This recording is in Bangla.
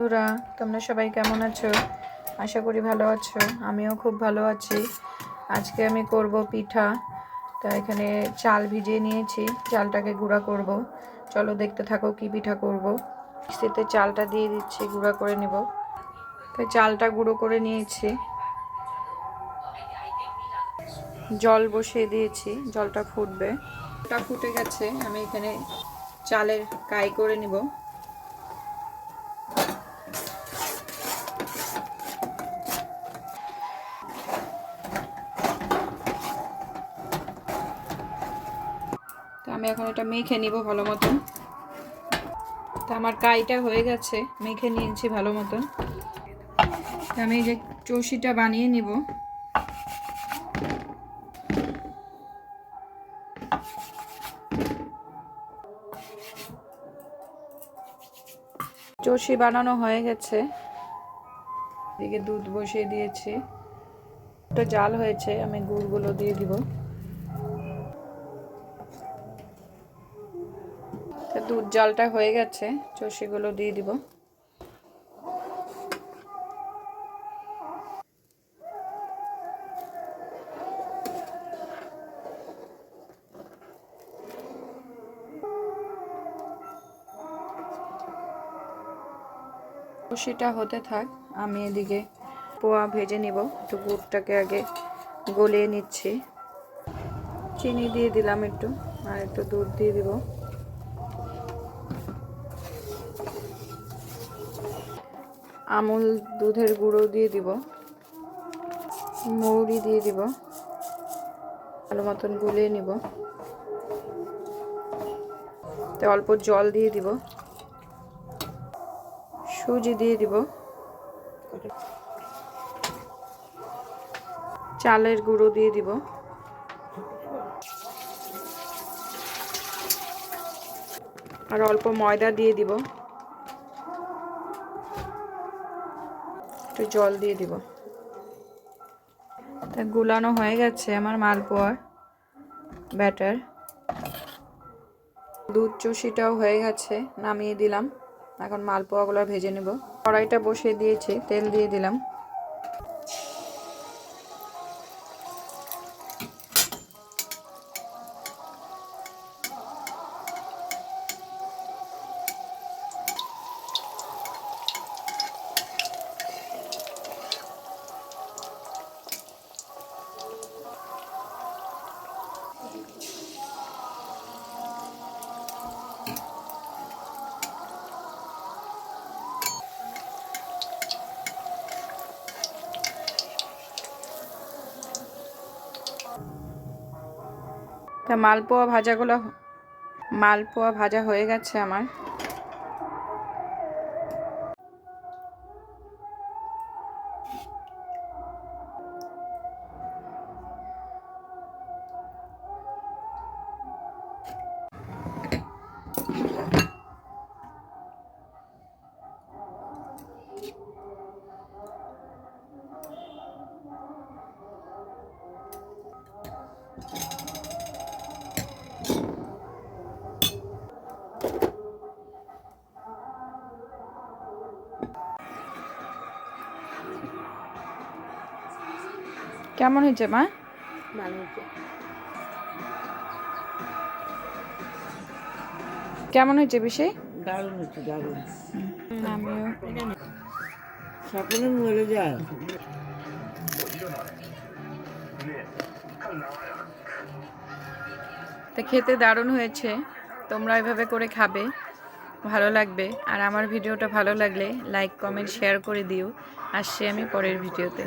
বন্ধুরা, তোমরা সবাই কেমন আছো? আশা করি ভালো আছো। আমিও খুব ভালো আছি। আজকে আমি করব পিঠা। তা এখানে চাল ভিজিয়ে নিয়েছি। চালটাকে গুঁড়া করব। চলো দেখতে থাকো কি পিঠা করব। মিক্সিতে চালটা দিয়ে দিচ্ছি, গুঁড়া করে নিব। তাই চালটা গুঁড়ো করে নিয়েছি। জল বসিয়ে দিয়েছি। জলটা ফুটবে। ওটা ফুটে গেছে। আমি এখানে চালের কাই করে নিব। আমি এখন এটা মেখে নিব ভালো মতন। তা আমার কাইটা হয়ে গেছে, মেখে নিয়েছি ভালো মতন। আমি যে চষিটা বানিয়ে নিব। চষি বানানো হয়ে গেছে। এদিকে দুধ বসিয়ে দিয়েছি। একটা জাল হয়েছে, আমি গুড়গুলো দিয়ে দিব। দুধ জালটা হয়ে গেছে চষিগুলো দিয়ে দিব। চষিটা হতে থাক, আমি এদিকে পোয়া ভেজে নিব। একটু গুড়টাকে আগে গলিয়ে নিচ্ছি। চিনি দিয়ে দিলাম একটু, আর একটু দুধ দিয়ে দিব। আমুল দুধের গুঁড়ো দিয়ে দিব, মৌরি দিয়ে দিব, ভালো মতন গুলিয়ে নিব। অল্প জল দিয়ে দিব, সুজি দিয়ে দিব। চালের গুঁড়ো দিয়ে দিব। আর অল্প ময়দা দিয়ে দিব। একটু জল দিয়ে দিব। তা গুলানো হয়ে গেছে আমার মালপোয়ার, ব্যাটার। দুধ চুষিটাও হয়ে গেছে, নামিয়ে দিলাম। এখন মালপোয়াগুলো ভেজে নেব। কড়াইটা বসিয়ে দিয়েছি, তেল দিয়ে দিলাম। তা মালপোয়া ভাজাগুলো মালপোয়া ভাজা হয়ে গেছে আমার। কেমন হয়েছে মা? ভালো কেমন হয়েছে বেশি দারুণ হচ্ছে দারুণ। আমিও। সকলে মরে যায় তা খেতে দারুণ হয়েছে। তোমরা এভাবে করে খাবে, ভালো লাগবে। আর আমার ভিডিওটা ভালো লাগলে লাইক কমেন্ট শেয়ার করে দিও। আসছি আমি পরের ভিডিওতে।